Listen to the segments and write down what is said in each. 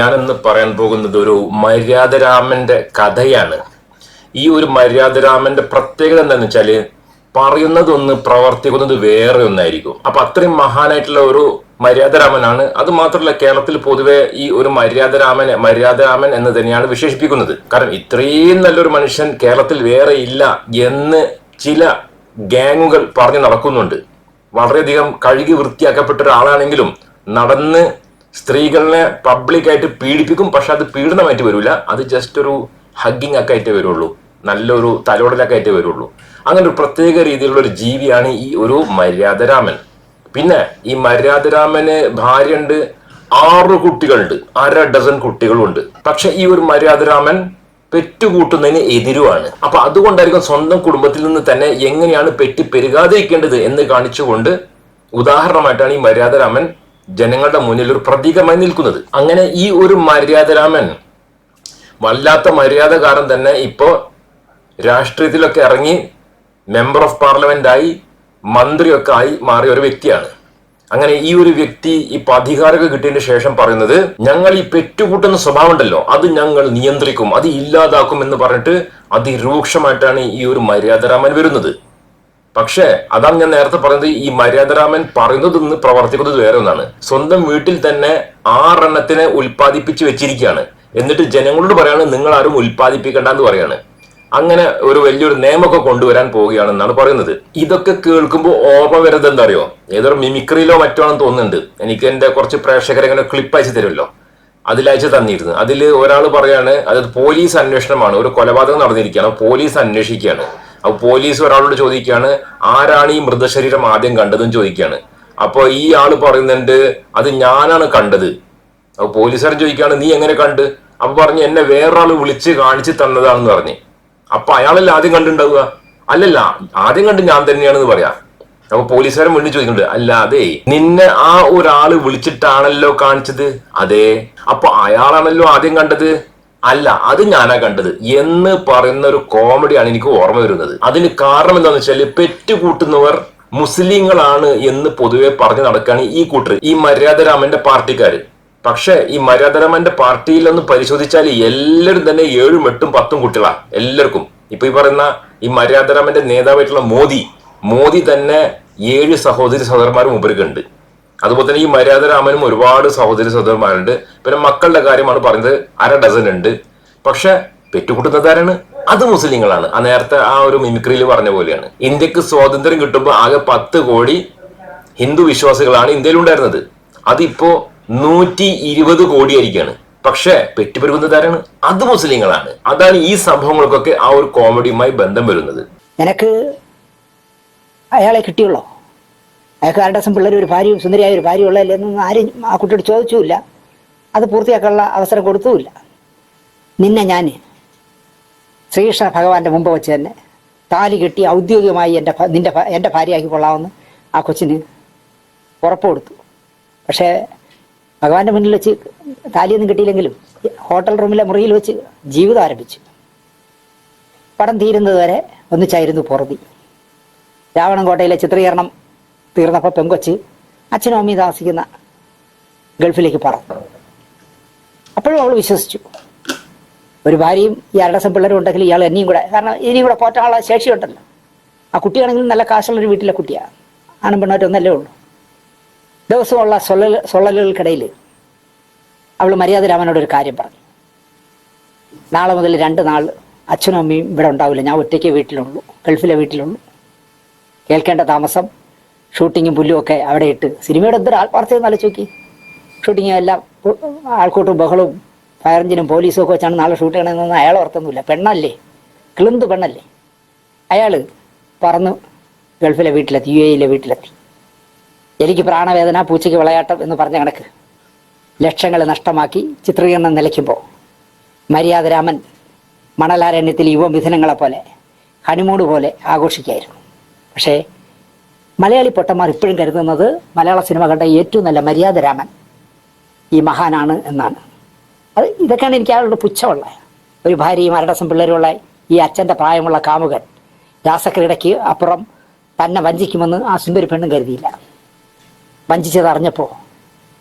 ഞാനിന്ന് പറയാൻ പോകുന്നത് ഒരു മര്യാദരാമന്റെ കഥയാണ്. ഈ ഒരു മര്യാദരാമന്റെ പ്രത്യേകത എന്താണെന്ന് വെച്ചാൽ പറയുന്നതൊന്ന് പ്രവർത്തിക്കുന്നത് വേറെ ഒന്നായിരിക്കും. അപ്പൊ അത്രയും മഹാനായിട്ടുള്ള ഒരു മര്യാദരാമനാണ്. അത് മാത്രമല്ല കേരളത്തിൽ പൊതുവെ ഈ ഒരു മര്യാദരാമനെ മര്യാദരാമൻ എന്ന് തന്നെയാണ് വിശേഷിപ്പിക്കുന്നത്. കാരണം ഇത്രയും നല്ലൊരു മനുഷ്യൻ കേരളത്തിൽ വേറെ ഇല്ല എന്ന് ചില ഗാങ്ങുകൾ പറഞ്ഞു നടക്കുന്നുണ്ട്. വളരെയധികം കഴുകി വൃത്തിയാക്കപ്പെട്ട ഒരാളാണെങ്കിലും നടന്ന് സ്ത്രീകളെ പബ്ലിക്കായിട്ട് പീഡിപ്പിക്കും പക്ഷെ അത് പീഡനമായിട്ട് വരില്ല അത് ജസ്റ്റ് ഒരു ഹഗ്ഗിങ് ഒക്കെ ആയിട്ടേ വരുള്ളൂ. നല്ലൊരു തലോടലൊക്കെ ആയിട്ടേ വരുള്ളൂ. അങ്ങനെ ഒരു പ്രത്യേക രീതിയിലുള്ള ഒരു ജീവിയാണ് ഈ ഒരു മര്യാദരാമൻ. പിന്നെ ഈ മര്യാദരാമന് ഭാര്യയുണ്ട് ആറ് കുട്ടികളുണ്ട് അര ഡസൻ കുട്ടികളുണ്ട്. പക്ഷെ ഈ ഒരു മര്യാദരാമൻ പെറ്റുകൂട്ടുന്നതിന് എതിരുമാണ് അപ്പൊ അതുകൊണ്ടായിരിക്കും സ്വന്തം കുടുംബത്തിൽ നിന്ന് തന്നെ എങ്ങനെയാണ് പെറ്റി പെരുകാതിരിക്കേണ്ടത് എന്ന് കാണിച്ചുകൊണ്ട് ഉദാഹരണമായിട്ടാണ് ഈ മര്യാദരാമൻ ജനങ്ങളുടെ മുന്നിൽ ഒരു പ്രതീകമായി നിൽക്കുന്നത്. അങ്ങനെ ഈ ഒരു മര്യാദരാമൻ വല്ലാത്ത മര്യാദകാരൻ തന്നെ ഇപ്പോ രാഷ്ട്രീയത്തിലൊക്കെ ഇറങ്ങി മെമ്പർ ഓഫ് പാർലമെന്റ് ആയി മന്ത്രിയൊക്കെ ആയി മാറിയ ഒരു വ്യക്തിയാണ്. അങ്ങനെ ഈ ഒരു വ്യക്തി ഇപ്പൊ അധികാരമൊക്കെ കിട്ടിയതിന് ശേഷം പറയുന്നത് ഞങ്ങൾ ഈ പെറ്റുകൂട്ടുന്ന സ്വഭാവം ഉണ്ടല്ലോ അത് ഞങ്ങൾ നിയന്ത്രിക്കും അത് ഇല്ലാതാക്കും എന്ന് പറഞ്ഞിട്ട് അതിരൂക്ഷമായിട്ടാണ് ഈ ഒരു മര്യാദരാമൻ വരുന്നത്. പക്ഷേ അതാണ് ഞാൻ നേരത്തെ പറഞ്ഞത് ഈ മര്യാദരാമൻ പറയുന്നത് ഇന്ന് പ്രവർത്തിക്കുന്നത് വേറെ ഒന്നാണ്. സ്വന്തം വീട്ടിൽ തന്നെ ആറെണ്ണത്തിനെ ഉൽപ്പാദിപ്പിച്ച് വെച്ചിരിക്കുകയാണ്. എന്നിട്ട് ജനങ്ങളോട് പറയാണ് നിങ്ങൾ ആരും ഉൽപ്പാദിപ്പിക്കേണ്ട എന്ന് പറയാണ്. അങ്ങനെ ഒരു വലിയൊരു നിയമമൊക്കെ കൊണ്ടുവരാൻ പോവുകയാണെന്നാണ് പറയുന്നത്. ഇതൊക്കെ കേൾക്കുമ്പോൾ ഓർമ്മ വരുന്നത് എന്താ അറിയോ ഏതൊരു മിമിക്രിയിലോ മറ്റോ ആണെന്ന് തോന്നുന്നുണ്ട്. എനിക്ക് എന്റെ കുറച്ച് പ്രേക്ഷകരെ ഇങ്ങനെ ക്ലിപ്പ് അയച്ചു തരുമല്ലോ. അതിലയച്ച് തന്നിരുന്നു. അതിൽ ഒരാൾ പറയാണ് അത് പോലീസ് അന്വേഷണമാണ്. ഒരു കൊലപാതകം നടന്നിരിക്കുകയാണ്. പോലീസ് അന്വേഷിക്കുകയാണ്. അപ്പൊ പോലീസ് ഒരാളോട് ചോദിക്കുകയാണ് ആരാണ് ഈ മൃതശരീരം ആദ്യം കണ്ടതെന്ന് ചോദിക്കുകയാണ്. അപ്പോൾ ഈ ആൾ പറയുന്നുണ്ട് അത് ഞാനാണ് കണ്ടത്. അപ്പൊ പോലീസുകാരൻ ചോദിക്കുകയാണ് നീ എങ്ങനെ കണ്ട്? അപ്പൊ പറഞ്ഞു എന്നെ വേറൊരാൾ വിളിച്ച് കാണിച്ചു തന്നതാണെന്ന് പറഞ്ഞു. അപ്പൊ അയാളല്ല ആദ്യം കണ്ടുണ്ടാവുക അല്ലല്ല ആദ്യം കണ്ട് ഞാൻ തന്നെയാണെന്ന് പറയാ. അപ്പൊ പോലീസുകാരൻ വീണ്ടും ചോദിക്കുന്നുണ്ട് അല്ലാതെ നിന്നെ ആ ഒരാൾ വിളിച്ചിട്ടാണല്ലോ കാണിച്ചത്? അതെ. അപ്പൊ അയാളാണല്ലോ ആദ്യം കണ്ടത്? അല്ല അത് ഞാനാ കണ്ടത്. എന്ന് പറയുന്ന ഒരു കോമഡിയാണ് എനിക്ക് ഓർമ്മ വരുന്നത്. അതിന് കാരണം എന്താണെന്ന് വെച്ചാൽ പെറ്റുകൂട്ടുന്നവർ മുസ്ലിങ്ങളാണ് എന്ന് പൊതുവെ പറഞ്ഞു നടക്കുകയാണ് ഈ കൂട്ടർ ഈ മര്യാദരാമന്റെ പാർട്ടിക്കാര്. പക്ഷെ ഈ മര്യാദരാമന്റെ പാർട്ടിയിൽ ഒന്ന് പരിശോധിച്ചാൽ എല്ലാവരും തന്നെ ഏഴും എട്ടും പത്തും കുട്ടികളാ. എല്ലാവർക്കും. ഇപ്പൊ ഈ പറയുന്ന ഈ മര്യാദരാമന്റെ നേതാവായിട്ടുള്ള മോദി. മോദി തന്നെ ഏഴ് സഹോദരി സഹോദരന്മാരും ഉപരിക്കുണ്ട് അതുപോലെ തന്നെ ഈ മര്യാദരാമനും ഒരുപാട് സഹോദരി സഹോദരന്മാരുണ്ട്. പിന്നെ മക്കളുടെ കാര്യമാണ് പറയുന്നത് അര ഡസൻ ഉണ്ട്. പക്ഷെ പെറ്റുകൂട്ടുന്നതാരാണ് അത് മുസ്ലിങ്ങളാണ്. ആ നേരത്തെ ആ ഒരു മിമിക്രിയിൽ പറഞ്ഞ പോലെയാണ്. ഇന്ത്യയ്ക്ക് സ്വാതന്ത്ര്യം കിട്ടുമ്പോൾ ആകെ പത്ത് കോടി ഹിന്ദു വിശ്വാസികളാണ് ഇന്ത്യയിൽ ഉണ്ടായിരുന്നത് അതിപ്പോ നൂറ്റി ഇരുപത് കോടിയായിരിക്കാണ്. പക്ഷെ പെറ്റുപെരുകുന്നതാരാണ് അത് മുസ്ലിങ്ങളാണ്. അതാണ് ഈ സംഭവങ്ങൾക്കൊക്കെ ആ ഒരു കോമഡിയുമായി ബന്ധം വരുന്നത്. നിനക്ക് അയാളെ കിട്ടിയുള്ളോ? അയാൾക്ക് ദിവസം പിള്ളേർ ഒരു ഭാര്യയും സുന്ദരിയായ ഒരു ഭാര്യ ഉള്ളതല്ലേ എന്നൊന്നും ആരും ആ കുട്ടിയോട് ചോദിച്ചുമില്ല. അത് പൂർത്തിയാക്കാനുള്ള അവസരം കൊടുത്തുമില്ല. നിന്നെ ഞാൻ ശ്രീകൃഷ്ണ ഭഗവാന്റെ മുമ്പ് വെച്ച് തന്നെ താലി കെട്ടി ഔദ്യോഗികമായി എന്റെ നിന്റെ എന്റെ ഭാര്യയാക്കി കൊള്ളാമെന്ന് ആ കൊച്ചിന് ഉറപ്പ് കൊടുത്തു. പക്ഷേ ഭഗവാന്റെ മുന്നിൽ വെച്ച് താലിയൊന്നും കിട്ടിയില്ലെങ്കിലും ഹോട്ടൽ റൂമിലെ മുറിയിൽ വെച്ച് ജീവിതം ആരംഭിച്ചു. പടം തീരുന്നത് വരെ ഒന്നിച്ചായിരുന്നു പുറതി. രാവണൻകോട്ടയിലെ ചിത്രീകരണം തീർന്നപ്പോൾ പെങ്കൊച്ച് അച്ഛനും അമ്മയും താമസിക്കുന്ന ഗൾഫിലേക്ക് പറന്നു അപ്പോഴും അവൾ വിശ്വസിച്ചു. ഒരു ഭാര്യയും ഈ അരടസം പിള്ളേരും ഉണ്ടെങ്കിൽ ഇയാൾ എന്നെയും കൂടെ കാരണം ഇനിയും കൂടെ പോറ്റാനുള്ള ശേഷിയുണ്ടല്ലോ. ആ കുട്ടിയാണെങ്കിലും നല്ല കാശുള്ളൊരു വീട്ടിലെ കുട്ടിയാണ് ആണും പെണ്ണായിട്ട് ഒന്നല്ലേ ഉള്ളൂ. ദിവസമുള്ള സൊള്ളൽ സൊള്ളലുകൾക്കിടയിൽ അവൾ മര്യാദ രാമനോട് ഒരു കാര്യം പറഞ്ഞു. നാളെ മുതൽ രണ്ട് നാൾ അച്ഛനും അമ്മയും ഇവിടെ ഉണ്ടാവില്ല. ഞാൻ ഒറ്റയ്ക്ക് വീട്ടിലുള്ളൂ ഗൾഫിലെ വീട്ടിലുള്ളൂ. കേൾക്കേണ്ട താമസം ഷൂട്ടിങ്ങും പുല്ലും ഒക്കെ അവിടെ ഇട്ട്. സിനിമയുടെ എന്തൊരു ആൾവാർത്തയെന്ന് നല്ല നോക്കി. ഷൂട്ടിങ്ങും എല്ലാം ആൾക്കൂട്ടും ബഹളവും ഫയർ എഞ്ചിനും പോലീസും ഒക്കെ വെച്ചാണ് നാളെ ഷൂട്ട് ചെയ്യണമെന്നൊന്നും അയാൾ ഓർത്തൊന്നുമില്ല. പെണ്ണല്ലേ? കിളുന്ത് പെണ്ണല്ലേ? അയാൾ പറന്ന് ഗൾഫിലെ വീട്ടിലെത്തി യു എയിലെ വീട്ടിലെത്തി. എനിക്ക് പ്രാണവേദന പൂച്ചയ്ക്ക് വിളയാട്ടം എന്ന് പറഞ്ഞ കണക്ക്. ലക്ഷങ്ങൾ നഷ്ടമാക്കി ചിത്രീകരണം നിലയ്ക്കുമ്പോൾ മര്യാദരാമൻ മണലാരണ്യത്തിൽ യുവമിഥുനങ്ങളെ പോലെ ഹണിമൂട് പോലെ ആഘോഷിക്കായിരുന്നു. പക്ഷേ മലയാളി പൊട്ടന്മാർ ഇപ്പോഴും കരുതുന്നത് മലയാള സിനിമ കണ്ട ഏറ്റവും നല്ല മര്യാദ രാമൻ ഈ മഹാനാണ് എന്നാണ്. അത് ഇതൊക്കെയാണ് എനിക്ക് അയാളുടെ പുച്ഛമുള്ള. ഒരു ഭാര്യയും അരടസം പിള്ളേരുള്ള ഈ അച്ഛന്റെ പ്രായമുള്ള കാമുകൻ രാസക്രീഡയ്ക്ക് അപ്പുറം തന്നെ വഞ്ചിക്കുമെന്ന് ആ സുന്ദരി പെണ്ണും കരുതിയില്ല. വഞ്ചിച്ചത് അറിഞ്ഞപ്പോൾ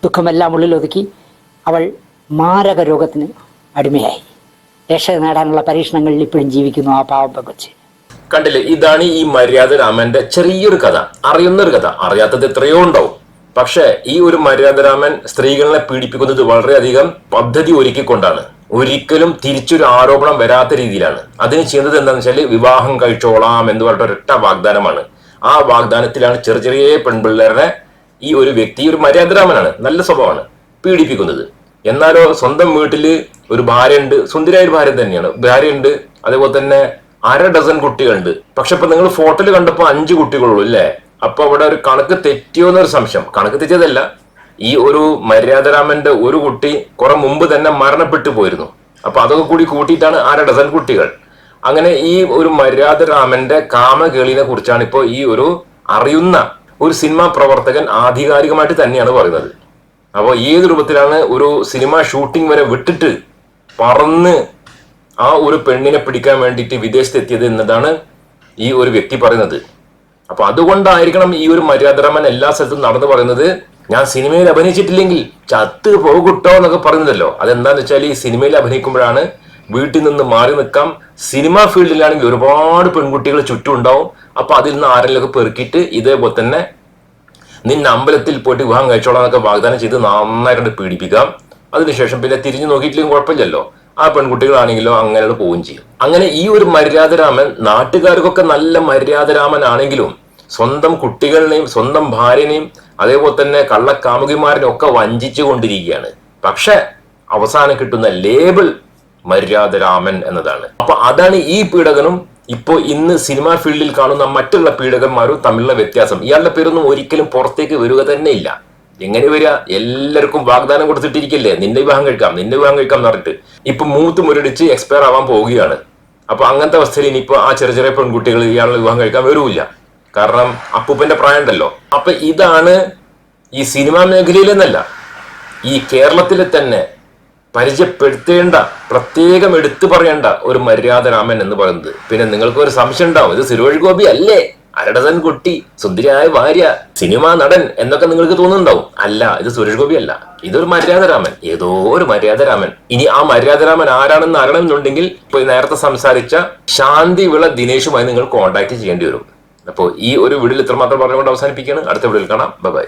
ദുഃഖമെല്ലാം ഉള്ളിൽ ഒതുക്കി അവൾ മാരക രോഗത്തിന് അടിമയായി. രക്ഷ നേടാനുള്ള പരീക്ഷണങ്ങളിൽ ഇപ്പോഴും ജീവിക്കുന്നു ആ പാവം കൊച്ച് കണ്ടില്ലേ? ഇതാണ് ഈ മര്യാദ രാമന്റെ ചെറിയൊരു കഥ അറിയുന്ന ഒരു കഥ. അറിയാത്തത് എത്രയോ ഉണ്ടാവും. പക്ഷെ ഈ ഒരു മര്യാദരാമൻ സ്ത്രീകളെ പീഡിപ്പിക്കുന്നത് വളരെയധികം പദ്ധതി ഒരുക്കിക്കൊണ്ടാണ്. ഒരിക്കലും തിരിച്ചൊരു ആരോപണം വരാത്ത രീതിയിലാണ്. അതിന് ചെയ്യുന്നത് എന്താണെന്ന് വെച്ചാൽ വിവാഹം കഴിച്ചോളാം എന്ന് പറഞ്ഞിട്ട് ഒരൊറ്റ വാഗ്ദാനമാണ്. ആ വാഗ്ദാനത്തിലാണ് ചെറിയ ചെറിയ പെൺപിള്ളേരുടെ ഈ ഒരു വ്യക്തി ഒരു മര്യാദരാമനാണ് നല്ല സ്വഭാവമാണ് പീഡിപ്പിക്കുന്നത്. എന്നാലോ സ്വന്തം വീട്ടിൽ ഒരു ഭാര്യ ഉണ്ട് സുന്ദരിയായ ഒരു ഭാര്യ തന്നെയാണ്. ഭാര്യ ഉണ്ട് അതേപോലെ തന്നെ അര ഡസൻ കുട്ടികളുണ്ട്. പക്ഷെ ഇപ്പൊ നിങ്ങൾ ഫോട്ടോയിൽ കണ്ടപ്പോ അഞ്ച് കുട്ടികളുള്ളൂ അല്ലേ അപ്പൊ അവിടെ ഒരു കണക്ക് തെറ്റിയോ എന്നൊരു സംശയം. കണക്ക് തെറ്റിയതല്ല. ഈ ഒരു മര്യാദരാമന്റെ ഒരു കുട്ടി കുറെ മുമ്പ് തന്നെ മരണപ്പെട്ടു പോയിരുന്നു. അപ്പൊ അതൊക്കെ കൂടി കൂട്ടിയിട്ടാണ് അര ഡസൻ കുട്ടികൾ. അങ്ങനെ ഈ ഒരു മര്യാദരാമന്റെ കാമകേളിനെ കുറിച്ചാണ് ഇപ്പോൾ ഈ ഒരു അറിയുന്ന ഒരു സിനിമാ പ്രവർത്തകൻ ആധികാരികമായിട്ട് തന്നെയാണ് പറയുന്നത്. അപ്പോൾ ഏത് രൂപത്തിലാണ് ഒരു സിനിമ ഷൂട്ടിംഗ് വരെ വിട്ടിട്ട് പറന്ന് ആ ഒരു പെണ്ണിനെ പിടിക്കാൻ വേണ്ടിയിട്ട് വിദേശത്ത് എത്തിയത് എന്നതാണ് ഈ ഒരു വ്യക്തി പറയുന്നത്. അപ്പൊ അതുകൊണ്ടായിരിക്കണം ഈ ഒരു മര്യാദരാമൻ എല്ലാ സ്ഥലത്തും നടന്നു പറയുന്നത്. ഞാൻ സിനിമയിൽ അഭിനയിച്ചിട്ടില്ലെങ്കിൽ ചത്ത് പോകുട്ടോ എന്നൊക്കെ പറയുന്നതല്ലോ. അതെന്താന്ന് വെച്ചാൽ ഈ സിനിമയിൽ അഭിനയിക്കുമ്പോഴാണ് വീട്ടിൽ നിന്ന് മാറി നിൽക്കാം. സിനിമ ഫീൽഡിലാണെങ്കിൽ ഒരുപാട് പെൺകുട്ടികൾ ചുറ്റും ഉണ്ടാവും. അപ്പൊ അതിൽ നിന്ന് ആരെങ്കിലുമൊക്കെ പെറുക്കിയിട്ട് ഇതേപോലെ തന്നെ നിന്നെ അമ്പലത്തിൽ പോയിട്ട് വിവാഹം കഴിച്ചോളാം എന്നൊക്കെ വാഗ്ദാനം ചെയ്ത് നന്നായിട്ട് പീഡിപ്പിക്കാം. അതിനുശേഷം പിന്നെ തിരിഞ്ഞു നോക്കിയിട്ടില്ലെങ്കിൽ കുഴപ്പമില്ലല്ലോ. ആ പെൺകുട്ടികളാണെങ്കിലും അങ്ങനെ പോവുകയും ചെയ്യും. അങ്ങനെ ഈ ഒരു മര്യാദരാമൻ നാട്ടുകാർക്കൊക്കെ നല്ല മര്യാദരാമനാണെങ്കിലും സ്വന്തം കുട്ടികളിനെയും സ്വന്തം ഭാര്യനെയും അതേപോലെ തന്നെ കള്ളക്കാമുകിമാരനെയും ഒക്കെ വഞ്ചിച്ചു കൊണ്ടിരിക്കുകയാണ്. പക്ഷെ അവസാനം കിട്ടുന്ന ലേബിൾ മര്യാദരാമൻ എന്നതാണ്. അപ്പൊ അതാണ് ഈ പീഡകനും ഇപ്പോ ഇന്ന് സിനിമാ ഫീൽഡിൽ കാണുന്ന മറ്റുള്ള പീഡകന്മാരും തമ്മിലുള്ള വ്യത്യാസം. ഇയാളുടെ പേരൊന്നും ഒരിക്കലും പുറത്തേക്ക് വരിക തന്നെ ഇല്ല. എങ്ങനെ വരിക? എല്ലാവർക്കും വാഗ്ദാനം കൊടുത്തിട്ടിരിക്കില്ലേ? നിന്റെ വിവാഹം കഴിക്കാം നിന്റെ വിവാഹം കഴിക്കാം എന്ന് പറഞ്ഞിട്ട്. ഇപ്പൊ മൂത്ത് മുരടിച്ച് എക്സ്പയർ ആവാൻ പോവുകയാണ്. അപ്പൊ അങ്ങനത്തെ അവസ്ഥയിൽ ഇനിയിപ്പോ ആ ചെറിയ ചെറിയ പെൺകുട്ടികൾ ഇയാളുടെ വിവാഹം കഴിക്കാൻ വരൂല്ല. കാരണം അപ്പൂപ്പന്റെ പ്രായം ഉണ്ടല്ലോ. അപ്പൊ ഇതാണ് ഈ സിനിമാ മേഖലയിലെന്നല്ല ഈ കേരളത്തിലെ തന്നെ പരിചയപ്പെടുത്തേണ്ട പ്രത്യേകം എടുത്തു പറയേണ്ട ഒരു മര്യാദ രാമൻ എന്ന് പറയുന്നത്. പിന്നെ നിങ്ങൾക്ക് ഒരു സംശയം ഉണ്ടാവും ഇത് സിരുവഴി ഗോപി അല്ലേ? അരടതൻ കുട്ടി സുന്ദരിയായ ഭാര്യ സിനിമാ നടൻ എന്നൊക്കെ നിങ്ങൾക്ക് തോന്നുന്നുണ്ടാവും. അല്ല ഇത് സുരേഷ് ഗോപി അല്ല. ഇതൊരു മര്യാദരാമൻ. ഏതോ ഒരു മര്യാദരാമൻ. ഇനി ആ മര്യാദരാമൻ ആരാണെന്ന് അറിയണമെന്നുണ്ടെങ്കിൽ ഇപ്പൊ നേരത്തെ സംസാരിച്ച ശാന്തി വിള ദിനേഷുമായി നിങ്ങൾ കോൺടാക്ട് ചെയ്യേണ്ടി വരും. അപ്പോൾ ഈ ഒരു വീഡിയോയിൽ ഇത്രമാത്രം പറഞ്ഞുകൊണ്ട് അവസാനിപ്പിക്കുകയാണ്. അടുത്ത വീഡിയോയിൽ കാണാം. ബൈ